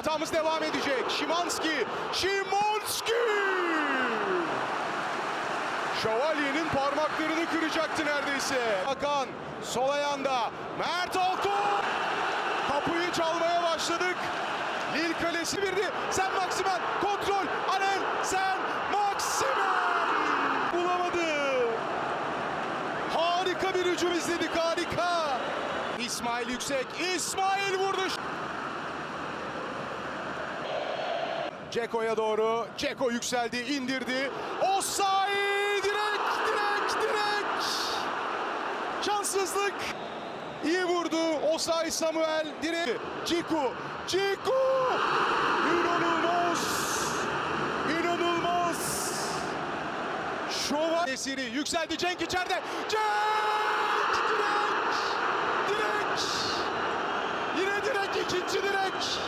Hatamız devam edecek. Şimanski. Şimanski. Şövalye'nin parmaklarını kıracaktı neredeyse. Hakan sol ayağında. Mert Altun. Kapıyı çalmaya başladık. Lil kalesi birdi. Sen Maksimen kontrol. Arel sen Maksimen. Bulamadı. Harika bir hücum izledik harika. İsmail Yüksek. İsmail vurdu. Ceko'ya doğru. Ceko yükseldi, indirdi. Osay direk, direk, direk. Şanssızlık. İyi vurdu. Osay Samuel direk. Ciku, Ciku. İnanılmaz. İnanılmaz. Şova esiri yükseldi Cenk içeride. Cenk direk. Direk. Yine direk ikinci direk.